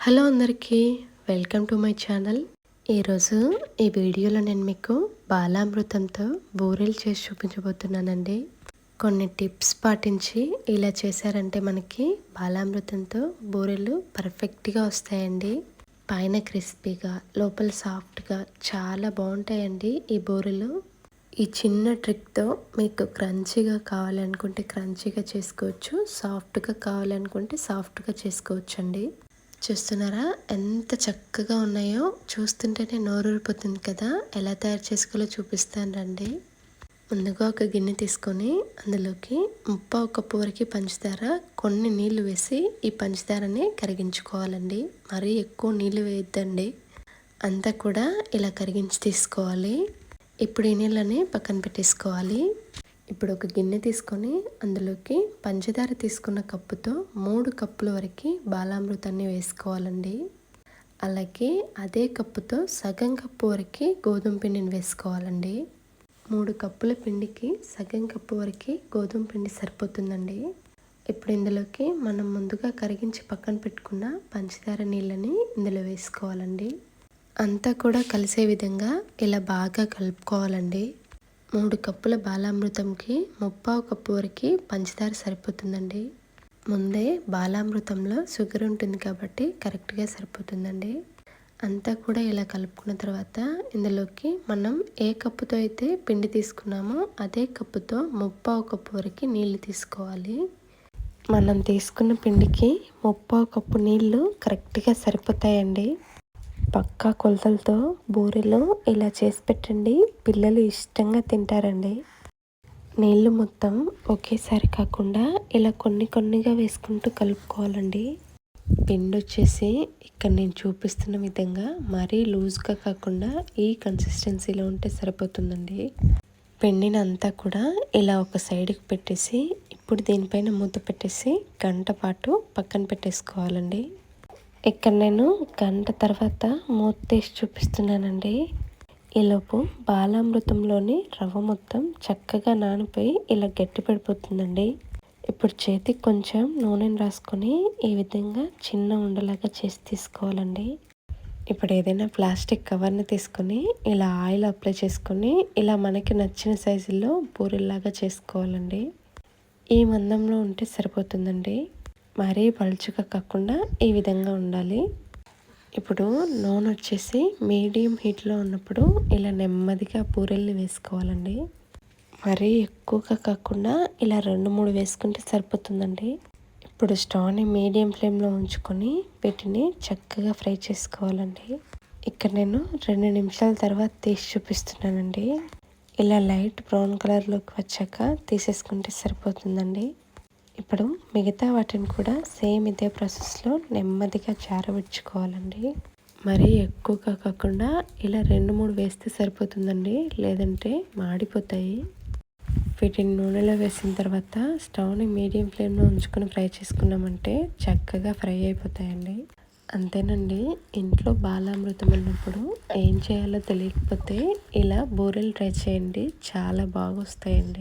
Hello అందరికీ welcome to my channel. ఈరోజు ఈ వీడియోలో నేను మీకు బాలామృతంతో బూరెలు చేసి చూపించబోతున్నానండి. కొన్ని టిప్స్ పాటించి ఇలా చేశారంటే మనకి బాలామృతంతో బూరెలు పర్ఫెక్ట్గా వస్తాయండి. పైన క్రిస్పీగా లోపల సాఫ్ట్గా చాలా బాగుంటాయండి ఈ బూరెలు. ఈ చిన్న ట్రిక్తో మీకు క్రంచీగా కావాలనుకుంటే క్రంచీగా చేసుకోవచ్చు సాఫ్ట్గా కావాలనుకుంటే సాఫ్ట్గా చేసుకోవచ్చు అండి చూస్తున్నారా? ఎంత చక్కగా ఉన్నాయో. చూస్తుంటేనే నోరూరిపోతుంది కదా. ఎలా తయారు చేసుకోవాలో చూపిస్తాను రండి. ముందుగా ఒక గిన్నె తీసుకొని అందులోకి ముప్ప కప్పు వరకు పంచదార కొన్ని నీళ్ళు వేసి ఈ పంచదారని కరిగించుకోవాలండి. మరీ ఎక్కువ నీళ్ళు వేయద్దండి. అంతా కూడా ఇలా కరిగించి తీసుకోవాలి. ఇప్పుడు ఈ నీళ్ళని పక్కన పెట్టేసుకోవాలి. ఇప్పుడు ఒక గిన్నె తీసుకొని అందులోకి పంచదార తీసుకున్న కప్పుతో మూడు కప్పుల వరకు బాలామృతాన్ని వేసుకోవాలండి. అలాగే అదే కప్పుతో సగం కప్పు వరకు గోధుమ పిండిని వేసుకోవాలండి. మూడు కప్పుల పిండికి సగం కప్పు వరకు గోధుమ పిండి సరిపోతుందండి. ఇప్పుడు ఇందులోకి మనం ముందుగా కరిగించి పక్కన పెట్టుకున్న పంచదార నీళ్ళని ఇందులో వేసుకోవాలండి. అంతా కూడా కలిసే విధంగా ఇలా బాగా కలుపుకోవాలండి. మూడు కప్పుల బాలామృతంకి ముప్పావు కప్పు వరకు పంచదార సరిపోతుందండి. ముందే బాలామృతంలో షుగర్ ఉంటుంది కాబట్టి కరెక్ట్గా సరిపోతుందండి. అంతా కూడా ఇలా కలుపుకున్న తర్వాత ఇందులోకి మనం ఏ కప్పుతో అయితే పిండి తీసుకున్నామో అదే కప్పుతో ముప్పావు కప్పు వరకు నీళ్ళు తీసుకోవాలి. మనం తీసుకున్న పిండికి ముప్పావు కప్పు నీళ్ళు కరెక్ట్గా సరిపోతాయండి. పక్కా కొలతలతో బూరెలు ఇలా చేసి పెట్టండి. పిల్లలు ఇష్టంగా తింటారండి. నీళ్ళు మొత్తం ఒకేసారి కాకుండా ఇలా కొన్ని కొన్నిగా వేసుకుంటూ కలుపుకోవాలండి. పిండి వచ్చేసి ఇక్కడ నేను చూపిస్తున్న విధంగా మరీ లూజ్గా కాకుండా ఈ కన్సిస్టెన్సీలో ఉంటే సరిపోతుందండి. పిండిని అంతా కూడా ఇలా ఒక సైడ్కి పెట్టేసి ఇప్పుడు దీనిపైన మూత పెట్టేసి గంట పాటు పక్కన పెట్టేసుకోవాలండి. ఇక్కడ నేను గంట తర్వాత మూత తీసి చూపిస్తున్నానండి. ఈలోపు బాలామృతంలోని రవ్వ మొత్తం చక్కగా నానిపోయి ఇలా గట్టి పడిపోతుందండి. ఇప్పుడు చేతికి కొంచెం నూనెని రాసుకొని ఈ విధంగా చిన్న ఉండలాగా చేసి తీసుకోవాలండి. ఇప్పుడు ఏదైనా ప్లాస్టిక్ కవర్ని తీసుకొని ఇలా ఆయిల్ అప్లై చేసుకొని ఇలా మనకి నచ్చిన సైజుల్లో బూరెల్లాగా చేసుకోవాలండి. ఈ మందంలో ఉంటే సరిపోతుందండి. మరీ పలుచుగా కాకుండా ఈ విధంగా ఉండాలి. ఇప్పుడు నూనె వచ్చేసి మీడియం హీట్లో ఉన్నప్పుడు ఇలా నెమ్మదిగా పూరెల్ని వేసుకోవాలండి. మరీ ఎక్కువగా కాకుండా ఇలా రెండు మూడు వేసుకుంటే సరిపోతుందండి. ఇప్పుడు స్టవ్ని మీడియం ఫ్లేమ్లో ఉంచుకొని వీటిని చక్కగా ఫ్రై చేసుకోవాలండి. ఇక్కడ నేను రెండు నిమిషాల తర్వాత తీసి చూపిస్తున్నానండి. ఇలా లైట్ బ్రౌన్ కలర్లోకి వచ్చాక తీసేసుకుంటే సరిపోతుందండి. ఇప్పుడు మిగతా వాటిని కూడా సేమ్ ఇదే ప్రాసెస్లో నెమ్మదిగా చారవిడ్చుకోవాలండి మరీ ఎక్కువగా కాకుండా ఇలా రెండు మూడు వేస్తే సరిపోతుందండి. లేదంటే మాడిపోతాయి. వీటిని నూనెలో వేసిన తర్వాత స్టవ్ని మీడియం ఫ్లేమ్లో ఉంచుకొని ఫ్రై చేసుకున్నామంటే చక్కగా ఫ్రై అయిపోతాయండి. అంతేనండి ఇంట్లో బాలామృతం ఉన్నప్పుడు ఏం చేయాలో తెలియకపోతే ఇలా బూరెలు ట్రై చేయండి. చాలా బాగా వస్తాయండి